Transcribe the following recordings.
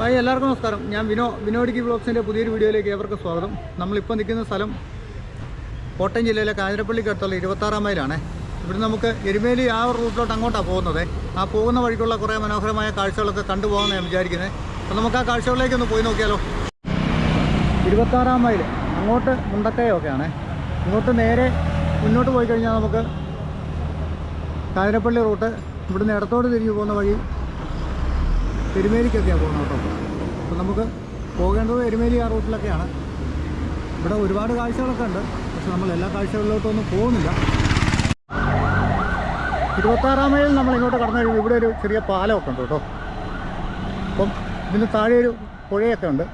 Hi എല്ലാവർക്കും നമസ്കാരം. ഞാൻ വിനോ വിനോഡിക്ക് ബ്ലോഗ്സിന്റെ പുതിയൊരു വീഡിയോയിലേക്ക് ഏവർക്കും സ്വാഗതം. നമ്മളിപ്പോൾ നിൽക്കുന്ന സ്ഥലം കോട്ടയം ജില്ലയിലെ കാഞ്ഞിരപ്പള്ളിക്ക് അടുത്തുള്ള ഇരുപത്താറാം മൈലാണ്. ഇവിടെ നമുക്ക് എരുമേലി ആ റൂട്ടിലോട്ട് അങ്ങോട്ടാണ് പോകുന്നത്. ആ പോകുന്ന വഴിക്കുള്ള കുറേ മനോഹരമായ കാഴ്ചകളൊക്കെ കണ്ടുപോകാമെന്ന് ഞാൻ വിചാരിക്കുന്നത് അപ്പോൾ നമുക്ക് ആ കാഴ്ചകളിലേക്ക് ഒന്ന് പോയി നോക്കിയാലോ? ഇരുപത്താറാം മൈൽ അങ്ങോട്ട് മുണ്ടക്കയൊക്കെയാണ്. ഇങ്ങോട്ട് നേരെ മുന്നോട്ട് പോയി കഴിഞ്ഞാൽ നമുക്ക് കാഞ്ഞിരപ്പള്ളി റൂട്ട് ഇവിടുന്ന് ഇടത്തോട്ട് തിരിഞ്ഞു പോകുന്ന വഴി എരുമേലിക്കൊക്കെയാണ് പോകുന്നത് കേട്ടോ. അപ്പോൾ നമുക്ക് പോകേണ്ടത് എരുമേലി ആ റൂട്ടിലൊക്കെയാണ്. ഇവിടെ ഒരുപാട് കാഴ്ചകളൊക്കെ ഉണ്ട്. പക്ഷെ നമ്മൾ എല്ലാ കാഴ്ചകളിലോട്ടൊന്നും പോകുന്നില്ല. ഇരുപത്താറാം മൈൽ നമ്മൾ ഇങ്ങോട്ട് കടന്നു കഴിയുമ്പോൾ ഇവിടെ ഒരു ചെറിയ പാലമൊക്കെ ഉണ്ട് കേട്ടോ. അപ്പം ഇതിന് താഴെ ഒരു പുഴയൊക്കെ ഉണ്ട്.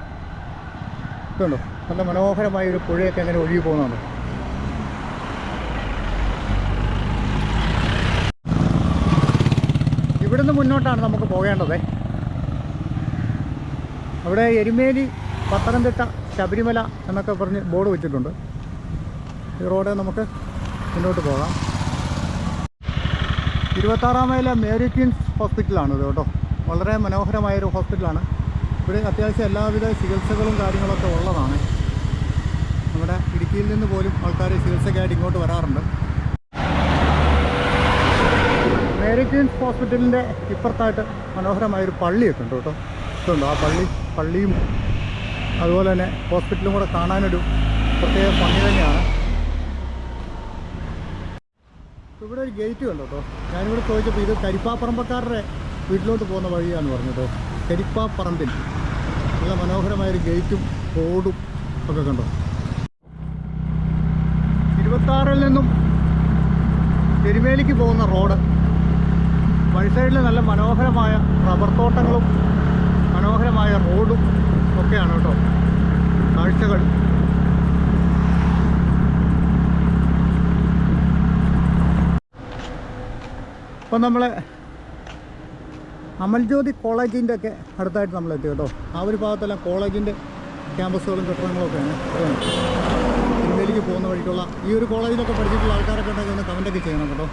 ഇതുണ്ടോ? നല്ല മനോഹരമായ ഒരു പുഴയൊക്കെ അങ്ങനെ ഒഴുകി പോകുന്നുണ്ട് ഇവിടുന്ന് മുന്നോട്ടാണ് നമുക്ക് പോകേണ്ടത്. അവിടെ എരുമേലി പത്തനംതിട്ട ശബരിമല എന്നൊക്കെ പറഞ്ഞ് ബോർഡ് വെച്ചിട്ടുണ്ട്. ഈ റോഡ് നമുക്ക് മുന്നോട്ട് പോകാം. ഇരുപത്താറാം മൈല മേരി ക്വീൻസ് ഹോസ്പിറ്റലാണ് ഇത് കേട്ടോ. വളരെ മനോഹരമായൊരു ഹോസ്പിറ്റലാണ്. ഇവിടെ അത്യാവശ്യം എല്ലാവിധ ചികിത്സകളും കാര്യങ്ങളൊക്കെ ഉള്ളതാണ്. നമ്മുടെ ഇടുക്കിയിൽ നിന്ന് പോലും ആൾക്കാർ ചികിത്സയ്ക്കായിട്ട് ഇങ്ങോട്ട് വരാറുണ്ട്. മേരി ക്വീൻസ് ഹോസ്പിറ്റലിന്റെ ഇപ്പുറത്തായിട്ട് മനോഹരമായൊരു പള്ളിയൊക്കെ ഉണ്ട് കേട്ടോ. ഇതുണ്ട് ആ പള്ളി. പള്ളിയും അതുപോലെ തന്നെ ഹോസ്പിറ്റലും കൂടെ കാണാനൊരു പ്രത്യേക ഭംഗി തന്നെയാണ്. ഇവിടെ ഒരു ഗേറ്റ് കണ്ടോ കേട്ടോ ഞാനിവിടെ ചോദിച്ചപ്പോൾ ഇത് കരിപ്പാപ്പറമ്പക്കാരുടെ വീട്ടിലോട്ട് പോകുന്ന വഴിയാന്ന് പറഞ്ഞത് കരിപ്പാപ്പറമ്പിൽ. നല്ല മനോഹരമായൊരു ഗേറ്റും റോഡും ഒക്കെ കണ്ടോ? ഇരുപത്താറിൽ നിന്നും എരുമേലിക്ക് പോകുന്ന റോഡ്. വഴി സൈഡിൽ നല്ല മനോഹരമായ റബ്ബർ തോട്ടങ്ങളും മനോഹരമായ റോഡും ഒക്കെയാണ് കേട്ടോ. കാഴ്ചകൾ. ഇപ്പം നമ്മൾ അമൽജ്യോതി കോളേജിന്റെ ഒക്കെ അടുത്തായിട്ട് നമ്മൾ എത്തി കേട്ടോ. ആ ഒരു ഭാഗത്തെല്ലാം കോളേജിന്റെ ക്യാമ്പസുകളും കെട്ടിടങ്ങളും ഒക്കെയാണ്. ഇന്ത്യയിലേക്ക് പോകുന്ന വഴിക്കുള്ള ഈ ഒരു കോളേജിലൊക്കെ പഠിച്ചിട്ടുള്ള ആൾക്കാരൊക്കെ ഉണ്ടെങ്കിൽ ഒന്ന് കമന്റൊക്കെ ചെയ്യണം കേട്ടോ.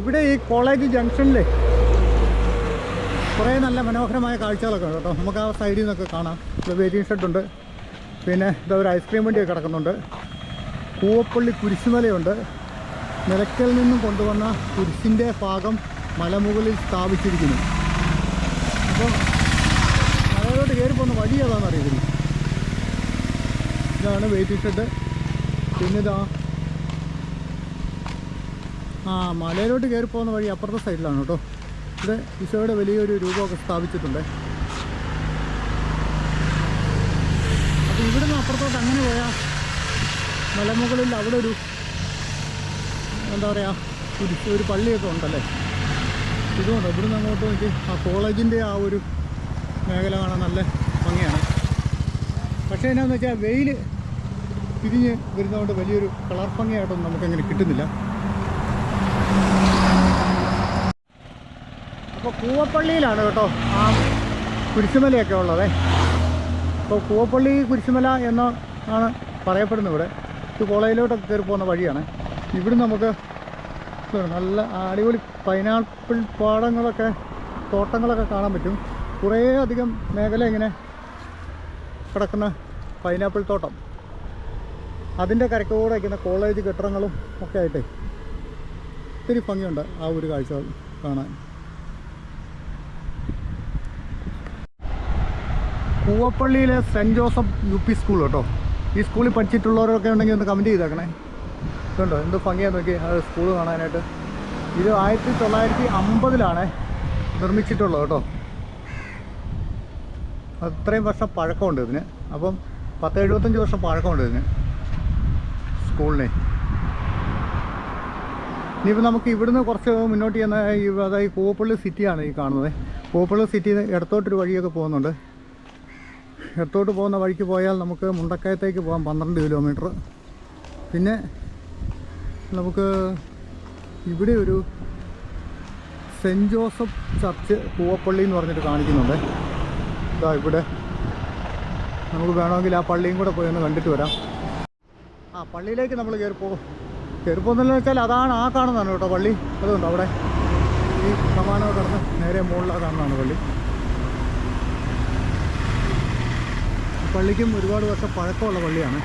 ഇവിടെ ഈ കോളേജ് ജംഗ്ഷനിൽ കുറേ നല്ല മനോഹരമായ കാഴ്ചകളൊക്കെ ഉണ്ട് കേട്ടോ. നമുക്ക് ആ സൈഡിൽ നിന്നൊക്കെ കാണാം. ഇവിടെ വെയിറ്റിംഗ് ഷെഡുണ്ട് പിന്നെ ഇതാ ഒരു ഐസ്ക്രീം വണ്ടിയൊക്കെ കിടക്കുന്നുണ്ട്. പൂവപ്പള്ളി കുരിശുമലയുണ്ട്. നിലയ്ക്കൽ നിന്നും കൊണ്ടുവന്ന കുരിശിന്റെ ഭാഗം മലമുകളിൽ സ്ഥാപിച്ചിരിക്കുന്നു. അപ്പോൾ മലയിലോട്ട് കയറി പോകുന്ന വഴി ഏതാണെന്ന് അറിയത്തില്ല. ഇതാണ് വെയിറ്റിംഗ് ഷെഡ് പിന്നെ ഇതാ ആ മലയിലോട്ട് കയറി പോകുന്ന വഴി അപ്പുറത്തെ സൈഡിലാണ് കേട്ടോ. ഇവിടെ ഈശോയുടെ വലിയൊരു രൂപമൊക്കെ സ്ഥാപിച്ചിട്ടുണ്ട്. അപ്പോൾ ഇവിടുന്ന് അപ്പുറത്തോട്ട് അങ്ങനെ പോയാൽ മലമുകളിൽ അവിടെ ഒരു എന്താ പറയുക ഒരു പള്ളിയൊക്കെ ഉണ്ടല്ലേ? ഇതുകൊണ്ട് ഇവിടുന്ന് അങ്ങോട്ട് നോക്കി. ആ കോളേജിന്റെ ആ ഒരു മേഖല കാണാൻ നല്ല ഭംഗിയാണ്. പക്ഷേ എന്നാന്ന് വെച്ചാൽ വെയിൽ തിരിഞ്ഞ് വരുന്നതുകൊണ്ട് വലിയൊരു കളർ ഭംഗിയായിട്ടൊന്നും നമുക്കങ്ങനെ കിട്ടുന്നില്ല. അപ്പോൾ കൂവപ്പള്ളിയിലാണ് കേട്ടോ. ആ കുരിശുമലയൊക്കെ ഉള്ളത്. അപ്പോൾ കൂവപ്പള്ളി കുരിശുമല എന്ന് ആണ് പറയപ്പെടുന്നത് ഇവിടെ. ഇത് കോളേജിലോട്ടൊക്കെ കയറി പോകുന്ന വഴിയാണ്. ഇവിടെ നമുക്ക് നല്ല അടിപൊളി പൈനാപ്പിൾ പാടങ്ങളൊക്കെ തോട്ടങ്ങളൊക്കെ കാണാൻ പറ്റും. കുറേ അധികം മേഖല ഇങ്ങനെ കിടക്കുന്ന പൈനാപ്പിൾ തോട്ടം. അതിന്റെ കരക്കൂടെ വയ്ക്കുന്ന കോളേജ് കെട്ടിടങ്ങളും ഒക്കെ ആയിട്ടേ ഒത്തിരി ഭംഗിയുണ്ട് ആ ഒരു കാഴ്ച കാണാൻ. കൂവപ്പള്ളിയിലെ Saint Joseph U P school കേട്ടോ. ഈ സ്കൂളിൽ പഠിച്ചിട്ടുള്ളവരൊക്കെ ഉണ്ടെങ്കിൽ ഒന്ന് കമന്റ് ചെയ്തേക്കണേ. ഇതുണ്ടോ? എന്ത് ഭംഗിയാണ് നോക്കി ആ സ്കൂൾ കാണാനായിട്ട്. ഇത് ആയിരത്തി തൊള്ളായിരത്തി അമ്പതിലാണ് നിർമ്മിച്ചിട്ടുള്ളത് കേട്ടോ. അത്രയും വർഷം പഴക്കമുണ്ട് ഇതിന്. അപ്പം പത്ത് എഴുപത്തഞ്ച് വർഷം പഴക്കമുണ്ട് ഇതിന് സ്കൂളിനെ. ഇനിയിപ്പോൾ നമുക്ക് ഇവിടുന്ന് കുറച്ച് മുന്നോട്ട് ചെന്ന അതായത് കൂവപ്പള്ളി സിറ്റിയാണ് ഈ കാണുന്നത്. കൂവപ്പള്ളി സിറ്റിയിൽ നിന്ന് ഇടത്തോട്ടൊരു വഴിയൊക്കെ പോകുന്നുണ്ട്. ഇടത്തോട്ട് പോകുന്ന വഴിക്ക് പോയാൽ നമുക്ക് മുണ്ടക്കയത്തേക്ക് പോകാം പന്ത്രണ്ട് കിലോമീറ്റർ. പിന്നെ നമുക്ക് ഇവിടെ ഒരു സെന്റ് ജോസഫ് ചർച്ച് പൂവപ്പള്ളി എന്ന് പറഞ്ഞിട്ട് കാണിക്കുന്നുണ്ട്. ഇതാ ഇവിടെ. നമുക്ക് വേണമെങ്കിൽ ആ പള്ളിയും കൂടെ പോയി ഒന്ന് കണ്ടിട്ട് വരാം. ആ പള്ളിയിലേക്ക് നമ്മൾ കയറി പോകും കയറി പോകുന്നതെന്ന് വെച്ചാൽ അതാണ് ആ കാണുന്നതാണ് കേട്ടോ പള്ളി. അതുകൊണ്ട് അവിടെ ഈ സമാനം കടന്ന് നേരെ മുകളിലാണ് കാണുന്നതാണ് പള്ളി. പള്ളിക്കും ഒരുപാട് വർഷം പഴക്കമുള്ള പള്ളിയാണ്.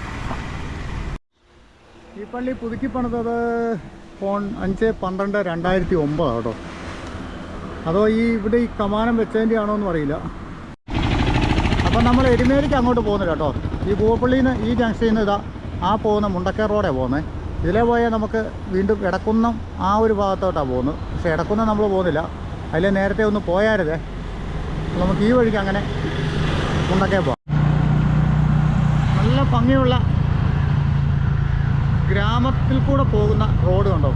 ഈ പള്ളി പുതുക്കി പണിതത് ഫോൺ അഞ്ച് പന്ത്രണ്ട് രണ്ടായിരത്തി ഒമ്പതാണ് കേട്ടോ. അതോ ഈ ഇവിടെ ഈ കമാനം വെച്ചതിന്റെ ആണോ എന്നും അറിയില്ല. അപ്പം നമ്മൾ എരുമേലിക്ക് അങ്ങോട്ട് പോകുന്നില്ല കേട്ടോ. ഈ പൂവപ്പള്ളിയിൽ നിന്ന് ഈ ജംഗ്ഷനിൽ നിന്ന് ഇതാ ആ പോകുന്ന മുണ്ടക്കേ റോഡേ പോകുന്നത് ഇതിലെ പോയാൽ നമുക്ക് വീണ്ടും ഇടക്കുന്നം ആ ഒരു ഭാഗത്തോട്ടാണ് പോകുന്നത്. പക്ഷേ ഇടക്കുന്നം നമ്മൾ പോകുന്നില്ല. അതിൽ നേരത്തെ ഒന്ന് പോയാരുതേ. നമുക്ക് ഈ വഴിക്ക് അങ്ങനെ മുണ്ടക്കേ നല്ല ഭംഗിയുള്ള ഗ്രാമത്തിൽ കൂടെ പോകുന്ന റോഡ് കണ്ടോ?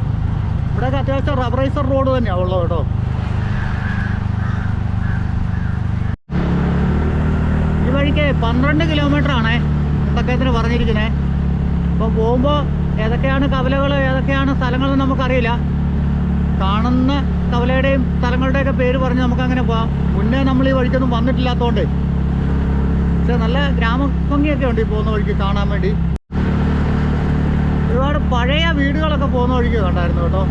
ഇവിടെയൊക്കെ അത്യാവശ്യം റബറൈസർ റോഡ് തന്നെയാണ് ഉള്ളത് കേട്ടോ. ഈ വഴിക്ക് പന്ത്രണ്ട് കിലോമീറ്റർ ആണേ മുണ്ടക്കയത്തിന് പറഞ്ഞിരിക്കുന്നത് അപ്പോൾ പോകുമ്പോൾ ഏതൊക്കെയാണ് കവലകൾ ഏതൊക്കെയാണ് സ്ഥലങ്ങളെന്ന് നമുക്കറിയില്ല. കാണുന്ന കവലയുടെയും സ്ഥലങ്ങളുടെയൊക്കെ പേര് പറഞ്ഞ് നമുക്കങ്ങനെ പോകാം മുന്നേ നമ്മൾ ഈ വഴിക്കൊന്നും വന്നിട്ടില്ലാത്തതുകൊണ്ട് പക്ഷെ നല്ല ഗ്രാമഭംഗിയൊക്കെ ഉണ്ട് ഈ പോകുന്ന വഴിക്ക് കാണാൻ വേണ്ടി. ഒരുപാട് പഴയ വീടുകളൊക്കെ പോകുന്ന വഴിക്ക് കണ്ടായിരുന്നു കേട്ടോ.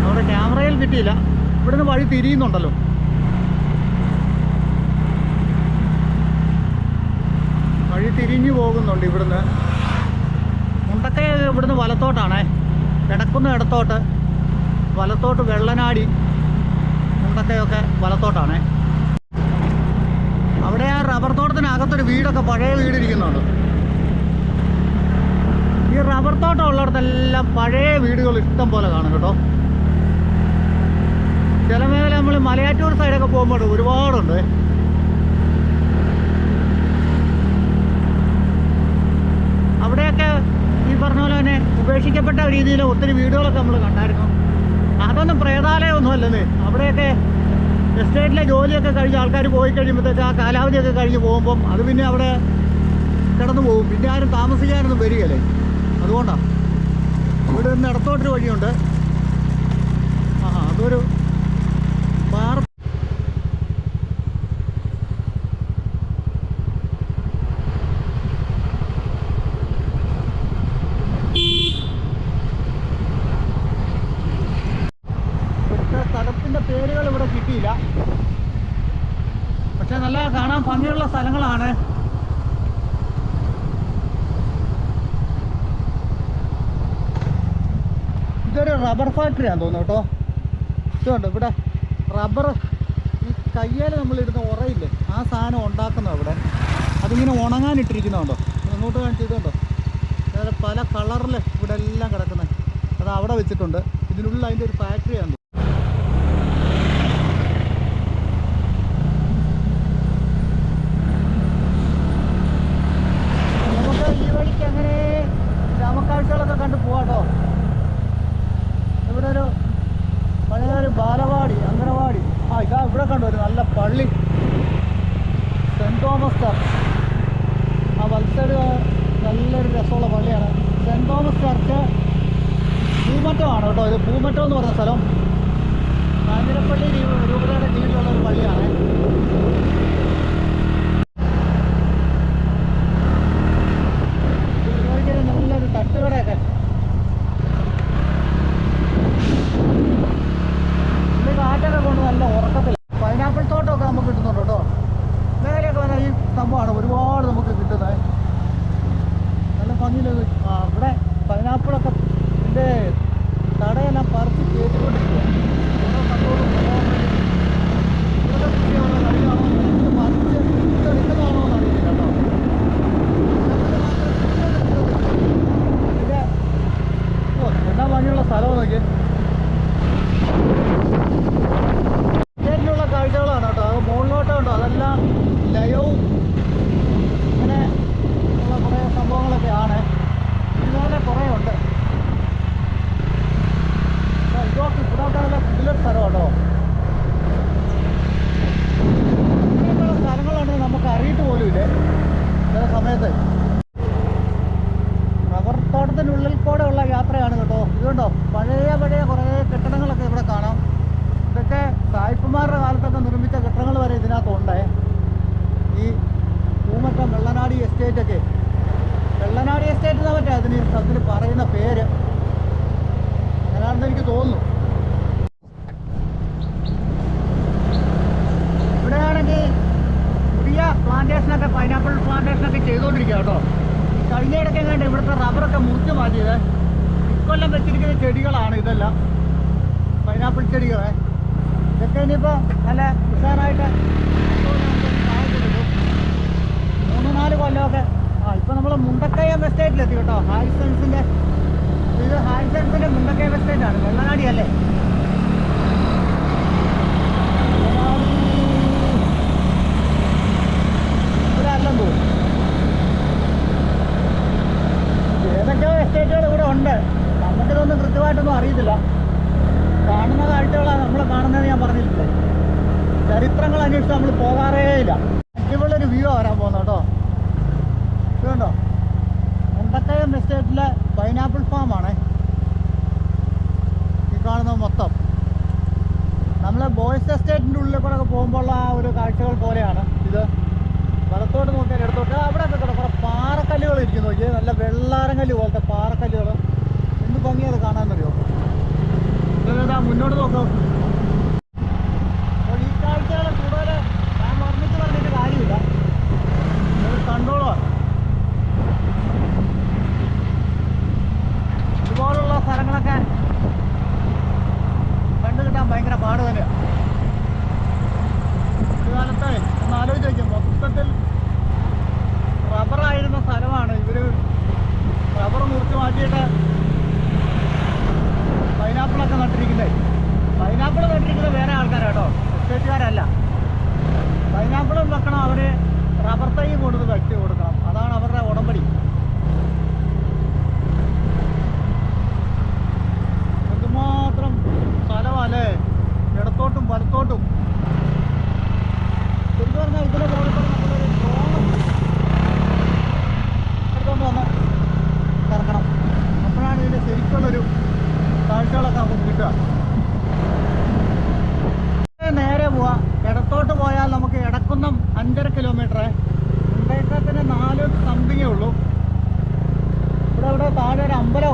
നമ്മുടെ ക്യാമറയിൽ കിട്ടിയില്ല. ഇവിടുന്ന് വഴി തിരിയുന്നുണ്ടല്ലോ. വഴി തിരിഞ്ഞു പോകുന്നുണ്ട് ഇവിടുന്ന്. മുണ്ടക്കയ ഇവിടുന്ന് വലത്തോട്ടാണേ. കിടക്കുന്ന ഇടത്തോട്ട്. വലത്തോട്ട് വെള്ളനാടി. മുണ്ടക്കയൊക്കെ വലത്തോട്ടാണേ. അവിടെ ആ റബ്ബർ തോട്ടത്തിനകത്തൊരു വീടൊക്കെ പഴയ വീട് ഇരിക്കുന്നുണ്ട് ഈ റബ്ബർ തോട്ടം ഉള്ളിടത്തെല്ലാം പഴയ വീടുകൾ ഇഷ്ടം പോലെ കാണും കേട്ടോ. ചില മേഖല നമ്മൾ മലയാറ്റൂർ സൈഡൊക്കെ പോകുമ്പോൾ ഒരുപാടുണ്ട്. അവിടെയൊക്കെ ഈ പറഞ്ഞ പോലെ തന്നെ ഉപേക്ഷിക്കപ്പെട്ട രീതിയിൽ ഒത്തിരി വീടുകളൊക്കെ നമ്മൾ കണ്ടായിരുന്നു. അതൊന്നും പ്രേതാലയമൊന്നും അല്ലെന്നേ അവിടെയൊക്കെ എസ്റ്റേറ്റിലെ ജോലിയൊക്കെ കഴിഞ്ഞ് ആൾക്കാർ പോയി കഴിയുമ്പോഴത്തേക്ക് ആ കാലാവധിയൊക്കെ കഴിഞ്ഞ് പോകുമ്പം അത് പിന്നെ അവിടെ കിടന്നു പോകും. പിന്നെ ആരും താമസിക്കാനൊന്നും വരികയല്ലേ? അതുകൊണ്ടാണ് ഇവിടെ നിന്ന് ഇടത്തോട്ടൊരു വഴിയുണ്ട്. ആ അതൊരു പാറ ഇവിടുത്തെ സ്ഥലത്തിന്റെ പേരുകൾ ഇവിടെ കിട്ടിയില്ല പക്ഷെ നല്ല കാണാൻ ഭംഗിയുള്ള സ്ഥലങ്ങളാണ് ഇതൊരു ഫാക്ടറി ആണെന്ന് തോന്നുന്നു കേട്ടോ. ഇതുണ്ട് ഇവിടെ റബ്ബർ ഈ കയ്യേൽ നമ്മളിടുന്ന ഉറയില്ലേ ആ സാധനം ഉണ്ടാക്കുന്ന ഇവിടെ. അതിങ്ങനെ ഉണങ്ങാനിട്ടിരിക്കുന്നുണ്ടോ അങ്ങോട്ട് കാണിച്ചിട്ടുണ്ടോ അതായത് പല കളറിൽ ഇവിടെ എല്ലാം കിടക്കുന്നത് അത് അവിടെ വെച്ചിട്ടുണ്ട്. ഇതിനുള്ളിൽ അതിന്റെ ഒരു ഫാക്ടറിയാണ് നമുക്ക് ഈ വഴിക്ക് അങ്ങനെ ഗ്രാമക്കാഴ്ചകളൊക്കെ കണ്ട് പോവാട്ടോ ഇവിടെ ഒരു പഴയ ഒരു ബാലവാടി അംഗനവാടി ആ ഇതാ ഇവിടെ കണ്ടു ഒരു നല്ല പള്ളി സെന്റ് തോമസ് ചർച്ച് ആ വത്സര നല്ലൊരു രസമുള്ള പള്ളിയാണ് സെന്റ് തോമസ് ചർച്ച് പൂമറ്റമാണ് കേട്ടോ ഇത് പൂമറ്റം എന്ന് പറഞ്ഞ സ്ഥലം കാഞ്ഞിരപ്പള്ളി രൂ- രൂപതയുടെ കീഴിലുള്ള ഒരു പള്ളിയാണ് ഇതുവഴിക്കൊരു നല്ലൊരു തട്ടുകടയൊക്കെ ഇത് കാറ്റൊക്കെ കൊണ്ട് നല്ല ഉറക്കത്തിൽ പൈനാപ്പിൾ തോട്ടമൊക്കെ നമുക്ക് കിട്ടുന്നുണ്ട് കേട്ടോ മേലെയൊക്കെ വന്നാൽ ഈ സംഭവമാണ് ഒരുപാട് നമുക്ക് കിട്ടുന്നത് നല്ല ഭംഗിയിൽ ആ ഇവിടെ പൈനാപ്പിളൊക്കെ ഇതിന്റെ തടയെല്ലാം പറിച്ച് കയറ്റിക്കൊണ്ടിരിക്കുക ഓരോ സംഭവവും കൊണ്ടുപോകാൻ വേണ്ടി ഇതൊക്കെ കൃഷിയാണോ കളിയാണോ ഇത് പറിച്ച് എടുക്കുന്നതാണോ എന്നറിയില്ല കേട്ടോ ഇത് ഓ എന്നാ ഭംഗിയുള്ള എസ്റ്റേറ്റൊക്കെ വെള്ളനാട് എസ്റ്റേറ്റ് എന്നാ പറ്റുക അതിന് അതിന് പറയുന്ന പേര്. അങ്ങനെയാണെന്ന് എനിക്ക് തോന്നുന്നു. ഇവിടെയാണെങ്കിൽ പുതിയ പ്ലാന്റേഷനൊക്കെ പൈനാപ്പിൾ പ്ലാന്റേഷനൊക്കെ ചെയ്തുകൊണ്ടിരിക്കുക കേട്ടോ. കഴിഞ്ഞയിടയ്ക്ക് കണ്ട് ഇവിടുത്തെ റബ്ബറൊക്കെ മുറിച്ച് മാറ്റിയത്. ഇക്കൊല്ലം വെച്ചിരിക്കുന്ന ചെടികളാണ് ഇതെല്ലാം. പൈനാപ്പിൾ ചെടികളെ. ഇതൊക്കെ ഇനിയിപ്പോൾ നല്ല ഉഷാറായിട്ട് നാല് കൊല്ലമൊക്കെ. ആ ഇപ്പം നമ്മൾ മുണ്ടക്കയം എസ്റ്റേറ്റിലെത്തി കേട്ടോ. ഹാരിസൺസിന്റെ ഇത് ഹാരിസൺസിന്റെ മുണ്ടക്കയം എസ്റ്റേറ്റാണ് ഒഴിച്ച് നല്ല വെള്ളാരങ്കല്ല് പോലത്തെ പാറക്കല്ലുകൾ എന്ത് ഭംഗിയാണ് കാണാൻ അറിയോ? മുന്നോട്ട് നോക്കാം.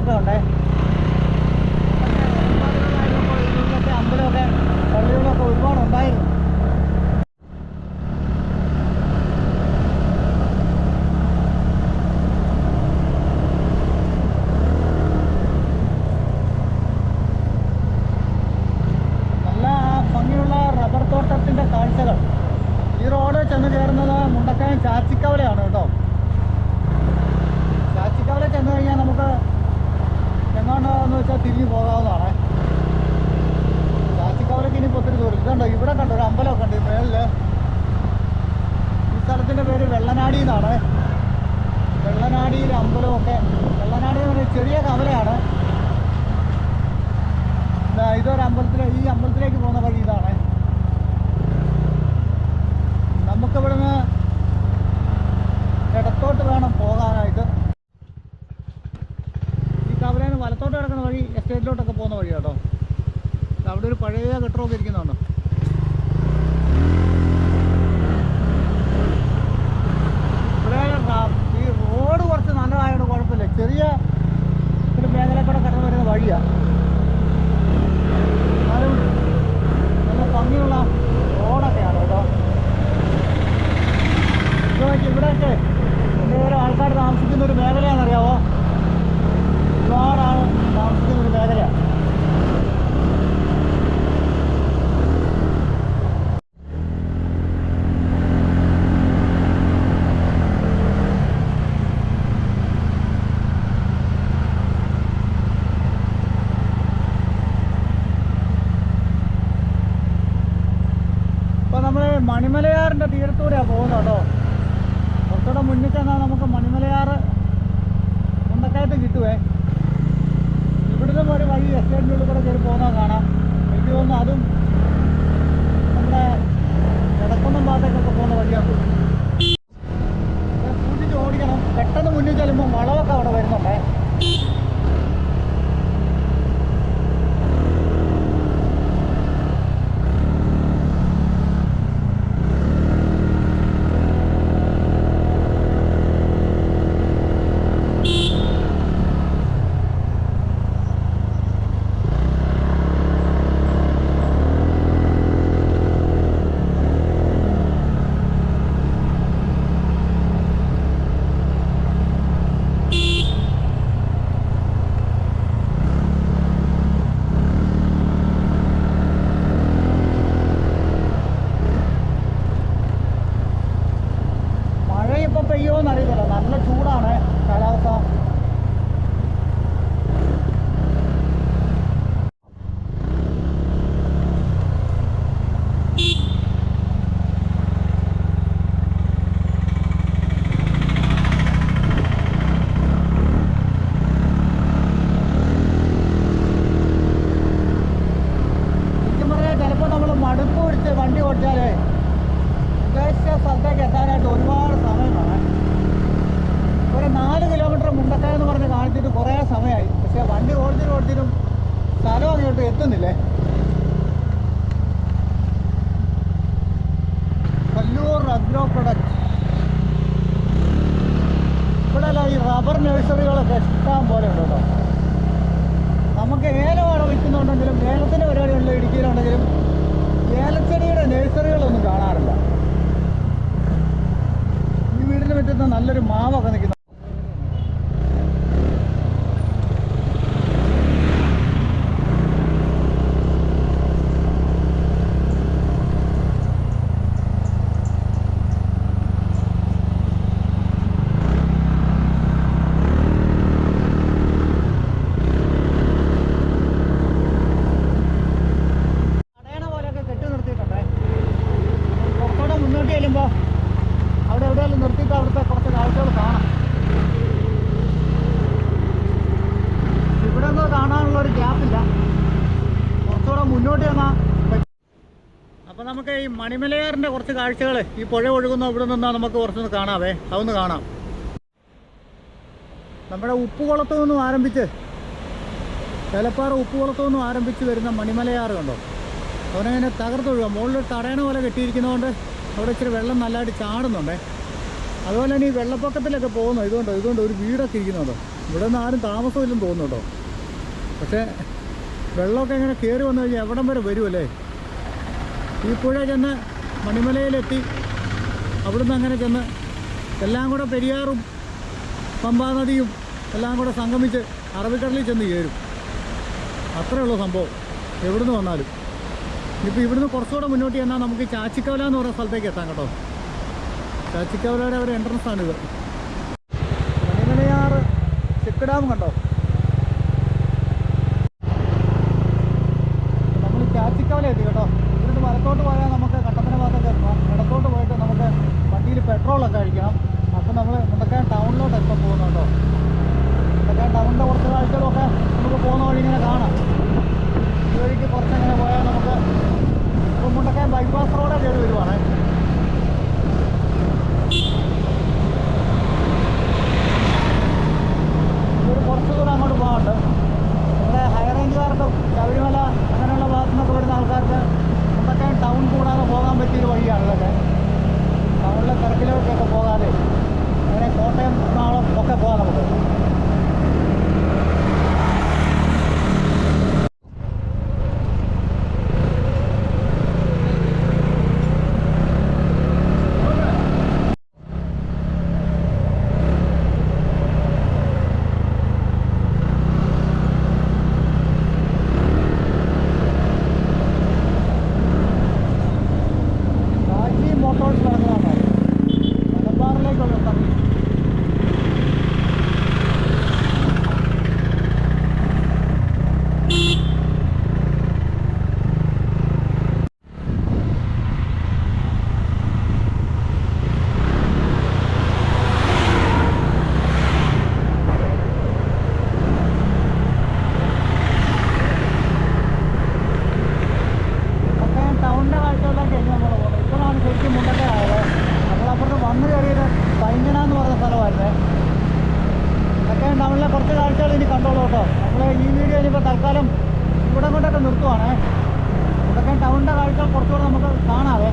cơ đây. വെള്ളനാടി എന്നാണ് വെള്ളനാടിയിലെ അമ്പലമൊക്കെ. വെള്ളനാടി എന്ന് പറഞ്ഞാൽ ചെറിയ കവലയാണ്. ഇതൊരു അമ്പലത്തിലെ ഈ അമ്പലത്തിലേക്ക് പോകുന്ന വഴി ഇതാണ്. നമുക്കിവിടുന്ന് ഇടത്തോട്ട് വേണം പോകാനായിട്ട്. ഈ കവലേനെ വലത്തോട്ട് കിടക്കുന്ന വഴി എസ്റ്റേറ്റിലോട്ടൊക്കെ പോകുന്ന വഴി കേട്ടോ അവിടെ ഒരു പഴയ കെട്ടിടമൊക്കെ ഇരിക്കുന്നതാണ്. ചെറിയ ഒരു മേഖല കൂടെ കടന്നു വരുന്ന വഴിയാണ് പറ്റുന്ന നല്ലൊരു മാവൊക്കെ നിൽക്കുന്നു തടയണ പോലെയൊക്കെ കെട്ടി നിർത്തിയിട്ടുണ്ടേ കുറച്ചുകൂടെ മുന്നോട്ട് ചെല്ലുമ്പോൾ അവിടെ എവിടെയെങ്കിലും നിർത്തിയിട്ട് അവിടുത്തെ കുറച്ച് കാഴ്ചകൾ കാണാം ഇവിടെ ഒന്നും കാണാനുള്ള ഒരു ഗ്യാപ്പില്ല കുറച്ചുകൂടെ മുന്നോട്ട് ചെന്നാൽ അപ്പോൾ നമുക്ക് ഈ മണിമലയാറിന്റെ കുറച്ച് കാഴ്ചകൾ ഈ പുഴ ഒഴുകുന്ന ഇവിടെ നിന്നാ നമുക്ക് കുറച്ചൊന്ന് കാണാവേ. അതൊന്ന് കാണാം. നമ്മുടെ ഉപ്പുകുളത്തു നിന്നും ആരംഭിച്ച് തലപ്പാറ ഉപ്പുകുളത്തു നിന്നും ആരംഭിച്ച് വരുന്ന മണിമലയാറ് കണ്ടോ? അവനങ്ങനെ തകർത്തൊഴുക മുകളിൽ തടയണ പോലെ കെട്ടിയിരിക്കുന്നതുകൊണ്ട് അവിടെ ഇച്ചിരി വെള്ളം നല്ലതായിട്ട് ചാടുന്നുണ്ടേ. അതുപോലെ തന്നെ ഈ വെള്ളപ്പൊക്കത്തിലൊക്കെ പോകുന്നു ഇതുകൊണ്ടോ ഇതുകൊണ്ട് ഒരു വീടൊക്കെ ഇരിക്കുന്നുണ്ടോ? ഇവിടെ നിന്ന് ആരും താമസമില്ലെന്ന് തോന്നുന്നുണ്ടോ? പക്ഷേ വെള്ളമൊക്കെ ഇങ്ങനെ കയറി വന്നു കഴിഞ്ഞാൽ എവിടം വരെ വരുമല്ലേ ഈ പുഴ ചെന്ന് മണിമലയിലെത്തി. അവിടുന്ന് അങ്ങനെ ചെന്ന് എല്ലാം കൂടെ പെരിയാറും പമ്പാനദിയും എല്ലാം കൂടെ സംഗമിച്ച് അറബിക്കടലിൽ ചെന്ന് ചേരും അത്രേ ഉള്ളൂ സംഭവം. എവിടുന്ന് വന്നാലും. ഇപ്പോൾ ഇവിടുന്ന് കുറച്ചുകൂടെ മുന്നോട്ട് ചെന്നാൽ നമുക്ക് ചാച്ചിക്കവല എന്ന് പറയുന്ന സ്ഥലത്തേക്ക് എത്താം കേട്ടോ. ചാച്ചിക്കവലയുടെ ഒരു എൻട്രൻസ് ആണിത് മണിമലയാറ് ചെക്ക് ഡാം കണ്ടോ? നമ്മളെ കുറച്ച് കാഴ്ചകൾ ഇനി കണ്ടോളൂ കേട്ടോ. നമ്മൾ ഈ വീഡിയോ ഇനിയിപ്പോൾ തൽക്കാലം ഇവിടെ കൊണ്ടൊക്കെ നിർത്തുവാണേ. ഇവിടെ ടൗണിന്റെ കാഴ്ചകൾ കുറച്ചുകൂടെ നമുക്ക് കാണാവേ.